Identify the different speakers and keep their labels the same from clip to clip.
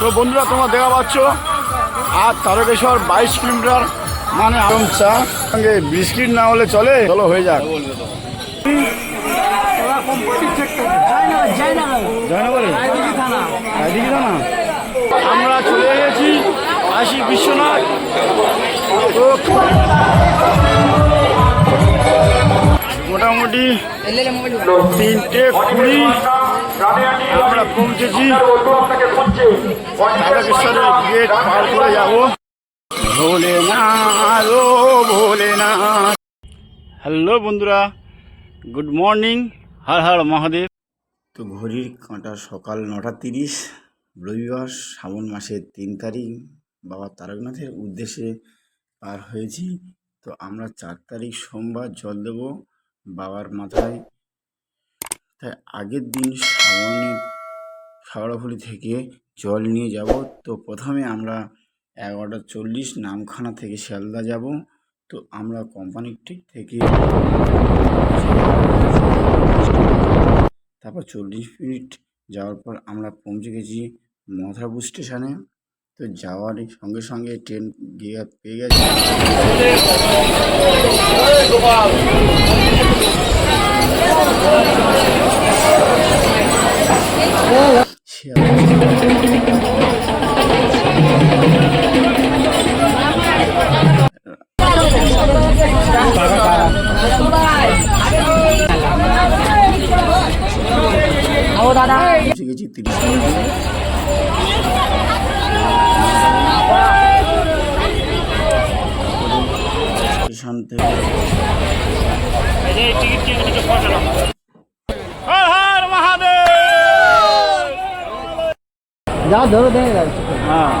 Speaker 1: তো বন্ধুরা, তোমরা দেখা পাচ্ছ। আর তারকেশ্বর বাইশ কিলোমিটার মানে আরাম চা, সঙ্গে বিস্কিট না হলে চলে, চলো হয়ে যাক। আমরা চলে এসেছি কাশী বিশ্বনাথ। মোটামুটি তিনটে কুড়ি আমরা পৌঁছেছি গেট পার করে যাব। হ্যালো বন্ধুরা, গুড মর্নিং, হর হর মহাদেব। তো ঘড়ির কাঁটা সকাল নটা তিরিশ, রবিবার শ্রাবণ মাসের তিন তারিখ, বাবা তারকনাথের উদ্দেশ্যে পার হয়েছি। তো আমরা চার তারিখ সোমবার জল দেব, বাবার মাথায় তাই আগের দিন শ্রাবণী শাওড়াফুলি থেকে জল নিয়ে যাব। তো প্রথমে আমরা এগারোটা চল্লিশ নামখানা থেকে শিয়ালদা যাব। তো আমরা কোম্পানির ঠিক থেকে তারপর চল্লিশ মিনিট যাওয়ার পর আমরা পৌঁছে গেছি মথুরাপুর স্টেশনে তো যাওয়ার সঙ্গে সঙ্গে ট্রেন গিয়ে পেয়ে গেছে। শিয়ালদা হর
Speaker 2: যা ধরো দেখে
Speaker 1: হ্যাঁ।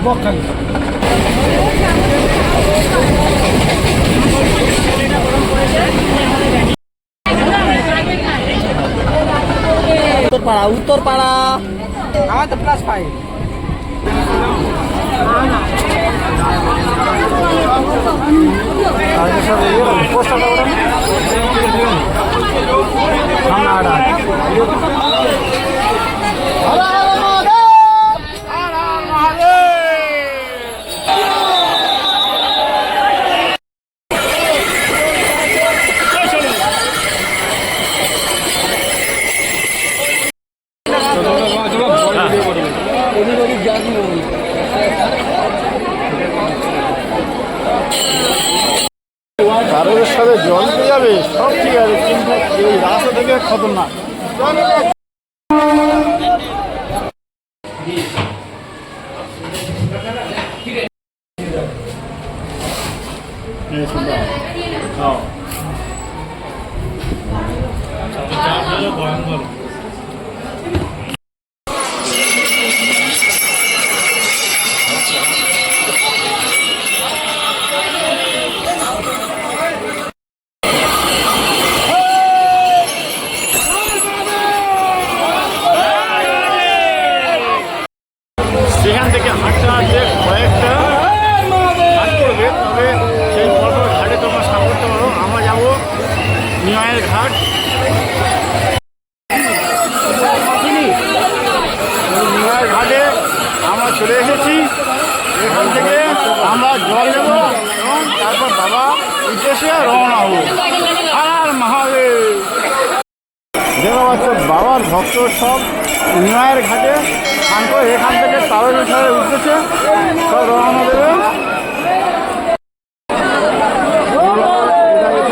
Speaker 2: জায়গা ছাড়া ওদের পক্ষে উত্তরপাড়া উত্তরপাড়া আমার তো প্লাস ফাইভ
Speaker 1: কারোর রাস্তা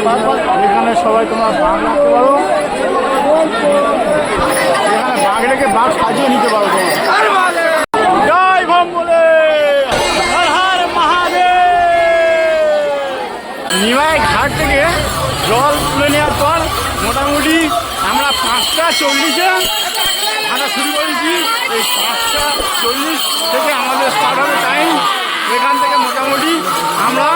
Speaker 1: এখানে সবাই তোমরা বাঘ রাখতে পারো। এখানে বাঘ রেখে বাঘ সাজিয়ে নিতে পারো জয় বলে নিমাই ঘাট থেকে জল তুলে নেওয়ার পর মোটামুটি আমরা পাঁচটা চল্লিশে হাঁটা শুরু করেছি। এই পাঁচটা চল্লিশ থেকে আমাদের স্টার্ট হবে টাইম এখান থেকে মোটামুটি আমরা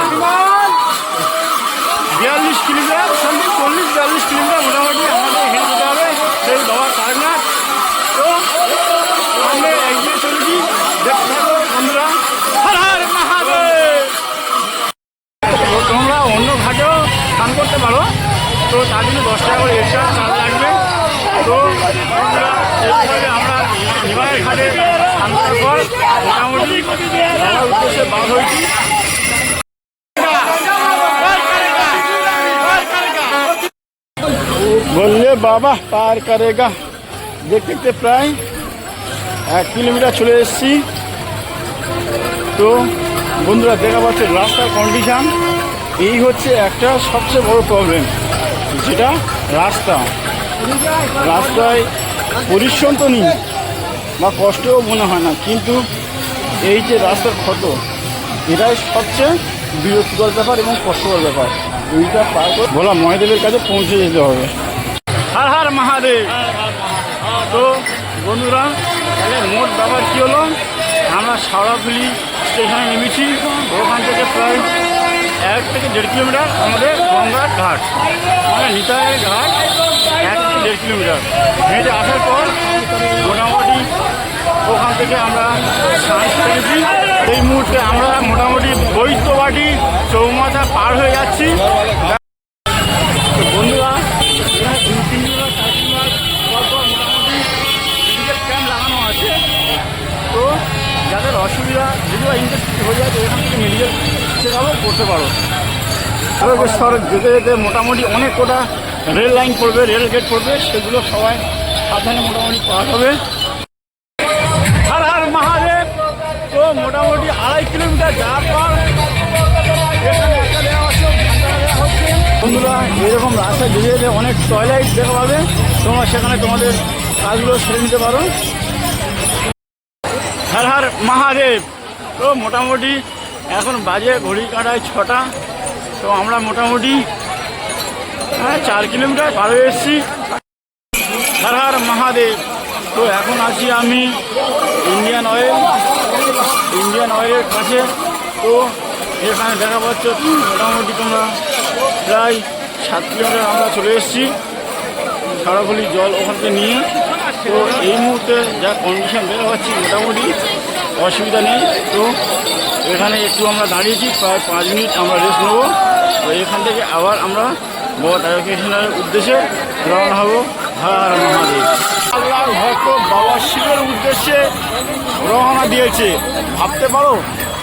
Speaker 1: সার্ভিস টিমটা মোটামুটি আমাদের হেল্প হতে হবে। সেই বাবা কারণা তো আমরা এগিয়ে চলেছি দেখতে থাকো বন্ধুরা তোমরা অন্য ঘাটেও স্নান করতে পারো। তো তার জন্য দশ টাকা করে এক্সট্রা চার্জ লাগবে। তো আমরা হিমালয়ের ঘাটে আনার পর মোটামুটি উদ্দেশ্যে বাদ হয়েছি। বললে, বাবা, পার করেগা। দেখতে দেখতে প্রায় এক কিলোমিটার চলে এসেছি। তো বন্ধুরা, দেখা পাচ্ছে রাস্তার কন্ডিশন এই হচ্ছে একটা সবচেয়ে বড় প্রবলেম যেটা রাস্তা। রাস্তায় পরিশ্রম তো নেই, বা কষ্টও মনে হয় না। কিন্তু এই যে রাস্তার ক্ষত, এটাই সবচেয়ে বিরক্তিকর ব্যাপার এবং কষ্টকর ব্যাপার। এইটা পার করে ভোলা মহাদেবের কাছে পৌঁছে যেতে হবে। হার হার মহাদেব। তো বন্ধুরা তাহলে মোট ব্যাপার কী হলো? আমরা সাউড়াফুলি স্টেশনে নেমেছি। ওখান থেকে প্রায় এক থেকে দেড় কিলোমিটার আমাদের গঙ্গার ঘাট। মানে নিতাইয়ের ঘাট এক থেকে দেড় কিলোমিটার। হেঁটে আসার পর মোটামুটি ওখান থেকে আমরা স্নান করেছি এই মুহূর্তে আমরা মোটামুটি বৈত্যবাটি চৌমাথা পার হয়ে যাচ্ছি। অসুবিধা যদি বা ইন্টারেস্ট হয়ে যায় এখান থেকে মেডিকেল চেক আপও করতে পারো। সড়ক যেতে যেতে মোটামুটি অনেক কটা রেল লাইন পড়বে, রেল গেট পড়বে, সেগুলো সবাই সাবধানে মোটামুটি পার হবে হর হর তো মোটামুটি আড়াই কিলোমিটার যাওয়ার পর। বন্ধুরা, এরকম রাস্তায় যেতে যেতে অনেক টয়লেট দেখা পাবে। তোমরা সেখানে তোমাদের কাজগুলো সেরে নিতে পারো। হর হর মহাদেব। তো মোটামুটি এখন বাজে ঘড়ি কাটায় ছটা। তো আমরা মোটামুটি হ্যাঁ চার কিলোমিটার পার হয়ে এসেছি। হর মহাদেব। তো এখন আছি আমি ইন্ডিয়ান অয়েল ইন্ডিয়ান অয়েলের কাছে। তো এখানে দেখা পাচ্ছ মোটামুটি তোমরা প্রায় সাত কিলোমিটার আমরা চলে এসেছি সারাগুলি জল ওখান থেকে নিয়ে। তো এই মুহূর্তে যা কন্ডিশন বের হচ্ছে মোটামুটি অসুবিধা নেই। তো এখানে একটু আমরা দাঁড়িয়েছি, প্রায় পাঁচ মিনিট আমরা রেস্ট নেব। তো এখান থেকে আবার আমরা বাবা তারকেশ্বরের উদ্দেশ্যে রওনা হব। হর মহাদেব। আল্লাহর ভক্ত বাবা শিবের উদ্দেশ্যে রওনা দিয়েছে। ভাবতে পারো,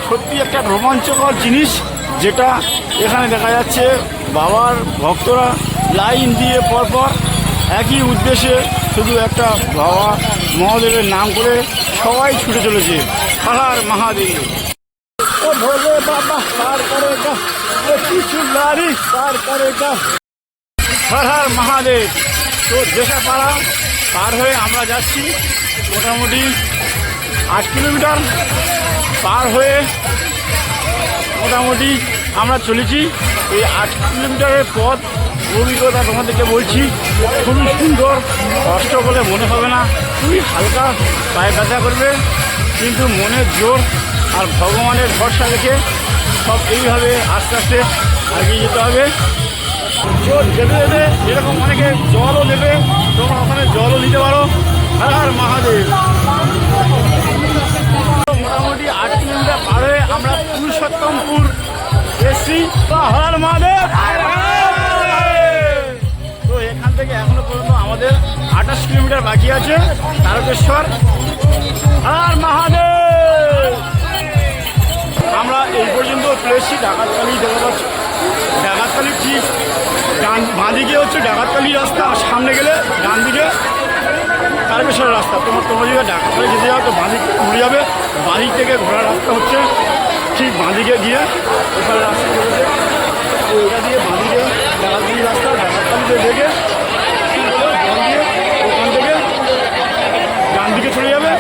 Speaker 1: সত্যি একটা রোমাঞ্চকর জিনিস যেটা এখানে দেখা যাচ্ছে। বাবার ভক্তরা লাইন দিয়ে পরপর একই উদ্দেশ্যে শুধু একটা বাবা মহাদেবের নাম করে সবাই ছুটে চলেছে। হার মহাদেব। ও ভোলে বাবা পার করেগা। ও কিছু নারী পার করেগা। হর হর মহাদেব। তো দেশাপাড়া পার হয়ে আমরা যাচ্ছি মোটামুটি আট কিলোমিটার। পার হয়ে মোটামুটি আমরা চলেছি এই আট কিলোমিটারের পথ। অভিজ্ঞতা তোমাদেরকে বলছি, খুবই সুন্দর। কষ্ট বলে মনে হবে না, খুবই হালকা, পায়ে ব্যথা করবে, কিন্তু মনের জোর আর ভগবানের ভরসা রেখে সব এইভাবে আস্তে আস্তে এগিয়ে যেতে হবে। জোর যেতে যেতে এরকম অনেকে জলও দেবে তোমরা ওখানে জলও নিতে পারো। হর মহাদেব। মোটামুটি আট কিলোমিটার পার হয়ে আমরা পুরুষোত্তমপুর এসছি। হর মহাদেব থেকে এখনও পর্যন্ত আমাদের আঠাশ কিলোমিটার বাকি আছে, তারকেশ্বর আর মহাদেব। আমরা এই পর্যন্ত এসেছি ডাকাতকালি দেখা পাচ্ছি ডাকাতকালি ঠিক ডান বাঁ দিকে হচ্ছে ডাকাতকালি রাস্তা, আর সামনে গেলে ডান দিকে তারকেশ্বরের রাস্তা। তোমার তোমার যদি ডাকাতকালি যেতে যাও, তো বাঁ দিক ঘুরে যাবে। বাঁ দিক থেকে ঘোরার রাস্তা হচ্ছে ঠিক বাঁ দিকে গিয়ে ওখানে রাস্তা এটা দিয়ে বাঁ দিকে ডাকাতকালি রাস্তা ডাকাতকালিতে দেখে ঠিক হলে ডান দিয়ে ওখান থেকে ডান দিকে চলে যাবে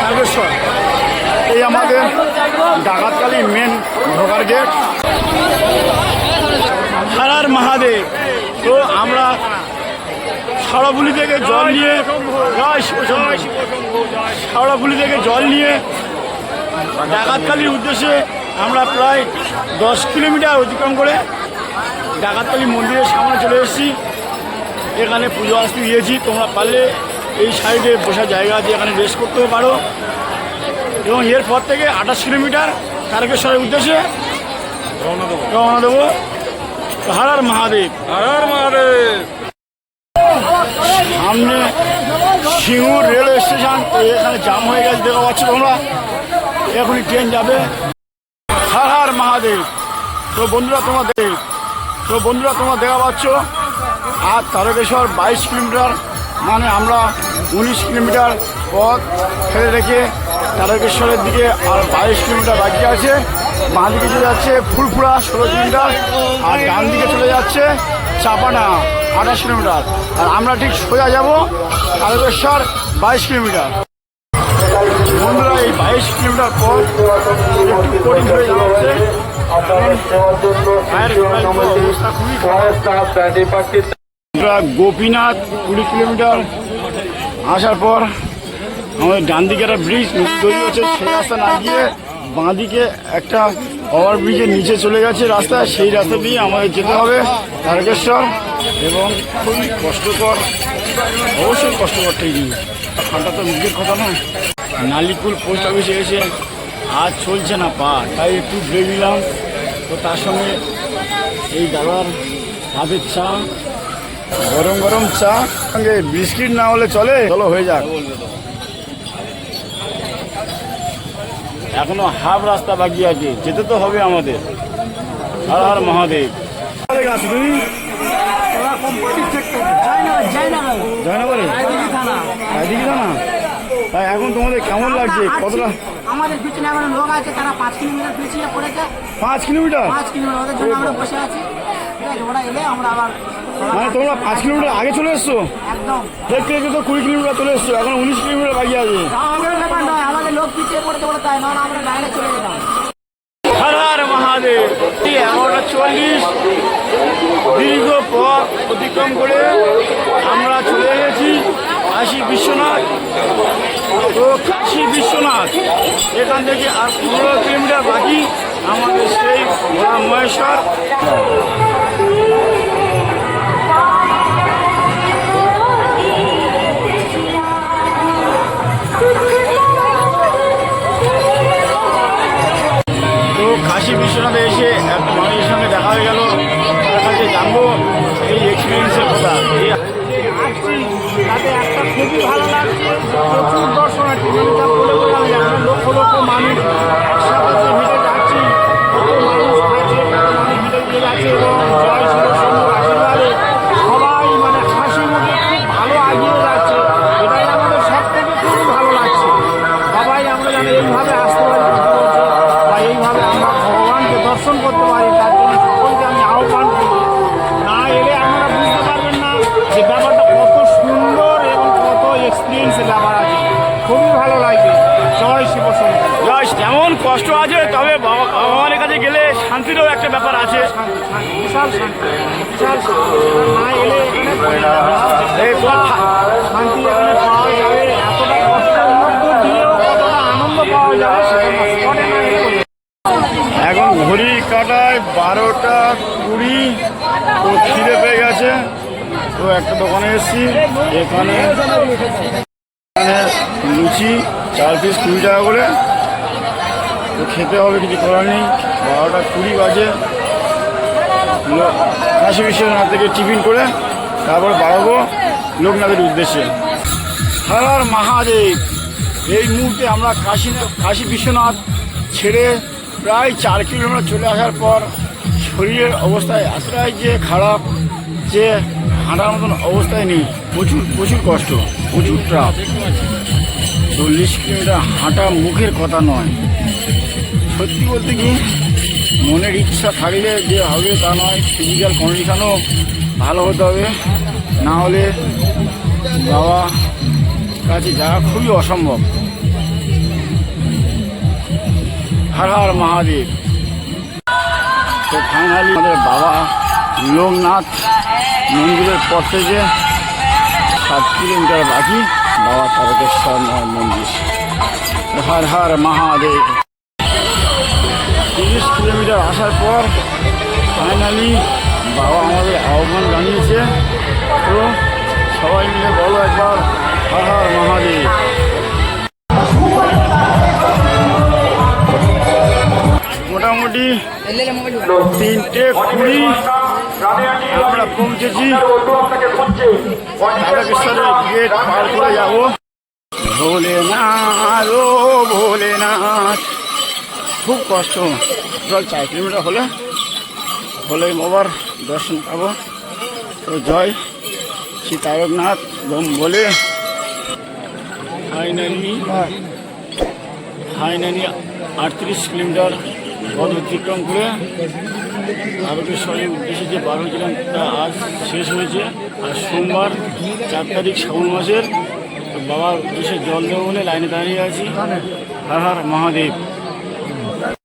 Speaker 1: তারকেশ্বর এই আমাদের ডাকাতকালী মেন ঢোকার গেট হারার মহাদেব। তো আমরা সারাবুলি থেকে জল নিয়ে সারাবুলি থেকে জল নিয়ে ডাকাতকালীর উদ্দেশ্যে আমরা প্রায় দশ কিলোমিটার অতিক্রম করে ডাকাতকালী মন্দিরের সামনে চলে এসেছি। এখানে পুজো আসতে দিয়েছি। তোমরা পারলে এই সাইডে বসার জায়গা আছে এখানে রেস্ট করতেও পারো। এবং এরপর থেকে আঠাশ কিলোমিটার তারকেশ্বরের উদ্দেশ্যে রওনা দেবো। রওনা দেবো। হর হর মহাদেব।
Speaker 2: হর মহাদেব।
Speaker 1: সামনে সিঙ্গুর রেলওয়ে স্টেশন এখানে জাম হয়ে গেছে দেখা পাচ্ছ তোমরা। এখনই ট্রেন যাবে। হার হার মহাদেব। তো বন্ধুরা তোমাদের তো বন্ধুরা তোমরা দেখা পাচ্ছ আর তারকেশ্বর বাইশ কিলোমিটার মানে আমরা উনিশ কিলোমিটার পথ ফেলে রেখে তারকেশ্বরের দিকে আর বাইশ কিলোমিটার বাকি আছে। বাঁ দিকে চলে যাচ্ছে ফুলফুরা ষোলো কিলোমিটার আর ডান দিকে চলে যাচ্ছে চাপানা আঠাশ কিলোমিটার। আর আমরা ঠিক সোজা যাব তারকেশ্বর বাইশ কিলোমিটার। বন্ধুরা, এই বাইশ কিলোমিটার পর একটু কঠিন হয়ে যাচ্ছে গোপীনাথ কুড়ি কিলোমিটার আসার পর আমাদের ডান দিকে একটা ব্রিজ তৈরি হচ্ছে সেই রাস্তা না গিয়ে বাঁ দিকে একটা ওভার ব্রিজের নিচে চলে গেছে রাস্তা, সেই রাস্তা দিয়ে আমাদের যেতে হবে তারকেশ্বর এবং খুবই কষ্টকর, অবশ্যই কষ্টকর ট্রেনিং। ঠান্ডা তো নিজের কথা নয়। নালিকুল পোস্ট অফিসে এসে আর চলছে না পা, তাই একটু ব্রেক নিলাম। তো তার সঙ্গে এই দাদার হাতের চা, গরম গরম চা, সঙ্গে বিস্কিট না হলে চলে। চলো হয়ে যাক। এখনও হাফ রাস্তা বাকি আছে যেতে তো হবে আমাদের। হর হর মহাদেব। জয়নগরে? এদিকে না তাই এখন তোমাদের কেমন লাগছে? কতটা?
Speaker 3: আমাদের পিছনে এখন লোক আছে তারা পাঁচ কিলোমিটার পিছিয়ে পড়েছে।
Speaker 1: পাঁচ কিলোমিটার?
Speaker 3: পাঁচ কিলোমিটার ওদের জন্য আমরা বসে আছি। আছে ওরা এলে আমরা আবার
Speaker 1: মানে তোমরা পাঁচ কিলোমিটার আগে চলে এসছো? দেখতে দেখতে তো কুড়ি কিলোমিটার চলে এসছো এখন উনিশ কিলোমিটার বাকি আছে।
Speaker 3: আমাদের লোক পিছিয়ে তাই আমরা বাইরে চলে
Speaker 1: এই এগারোটা চল্লিশ। দীর্ঘ পথ অতিক্রম করে আমরা চলে এসেছি কাশী বিশ্বনাথ। তো কাশী বিশ্বনাথ এখান থেকে আর পনেরো কিলোমিটার বাকি আমাদের সেই মহেশ্বর। বিশ্বনাথে এসে একটা মানুষের সঙ্গে দেখা হয়ে গেল। তার কাছে জানব এই এক্সপিরিয়েন্সের কথা।
Speaker 2: তাতে একটা খুবই ভালো লাগছে।
Speaker 1: শান্তিরও একটা ব্যাপার আছে।
Speaker 2: শান্তি শান্তি বিশাল শান্তি। বিশাল না এলে এখানে শান্তি পাওয়া যাবে এতটা কষ্টের মধ্য দিয়েও কতটা আনন্দ পাওয়া যাবে
Speaker 1: ঘড়ি কাটায় বারোটা কুড়ি তো খিদে পেয়ে গেছে। তো একটা দোকানে এসেছি এখানে লুচি চার পিস কুড়ি টাকা করে। তো খেতে হবে, কিছু করার নেই। বারোটা কুড়ি বাজে। কাশী বিশ্বনাথ থেকে টিফিন করে তারপর বাড়াবো লোকনাথের উদ্দেশ্যে। হর হর মহাদেব, এই মুহূর্তে আমরা কাশী কাশী বিশ্বনাথ ছেড়ে প্রায় চার কিলোমিটার চলে আসার পর শরীরের অবস্থায় এতটাই যে খারাপ যে হাঁটার মতন অবস্থায় নেই। প্রচুর প্রচুর কষ্ট, প্রচুর ট্রাপ চল্লিশ কিলোমিটার হাঁটা মুখের কথা নয়। সত্যি বলতে কি, মনের ইচ্ছা থাকলে যে হবে তা নয় ফিজিক্যাল কন্ডিশনও ভালো হতে হবে। না হলে বাবা কাছে যাওয়া খুবই অসম্ভব। হর হর মহাদেব। তো ফাইনালি আমাদের বাবা লোকনাথ মন্দিরের পর থেকে সাত কিলোমিটার বাকি। বাবা তারকেশ্বর মন্দির। হর হর মহাদেব। কিলোমিটার আসার পর ফাইনালি বাবা আমাদের আহ্বান জানিয়েছে। তো সবাই মিলে বলো একবার, হর হর মহাদেব। মোটামুটি তিনটে কুড়ি আমরা পৌঁছেছি। গেট পার করে যাব। ভোলেনাথ, ও ভোলেনাথ খুব কষ্ট জল চার কিলোমিটার হলে হলে বাবার দর্শন পাবো। তো জয় শ্রী তারকনাথ গম বলে। ফাইনালি ফাইনালি আটত্রিশ কিলোমিটার পথ অতিক্রম করে তারকেশ্বরের উদ্দেশ্যে যে বার হয়েছিলাম তা আজ শেষ হয়েছে আর সোমবার চার তারিখ শ্রাবণ মাসের বাবার উদ্দেশ্যে জল দেবো বলে লাইনে দাঁড়িয়ে আছি। হর হর মহাদেব।